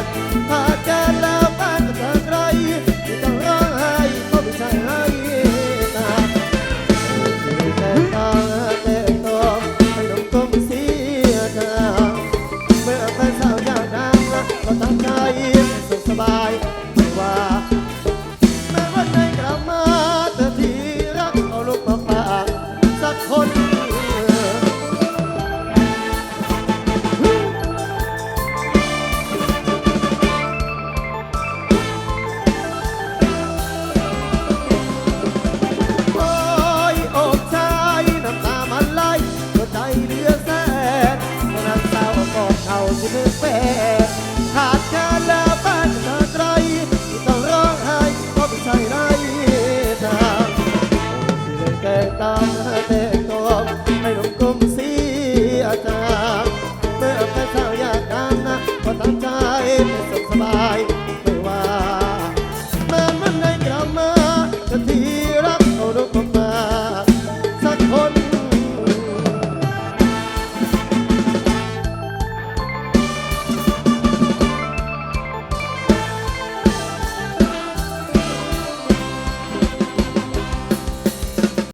ดถ้าจอแล้วบ้านก็เธอใคที่ต้องร้องไห้ก็ไม่ใช่ไรนะแต่ตาแต่ตัวให้ลงก้มเสียดาเมื่อแฟนสาวยาวนานเราตั้งใจ This way.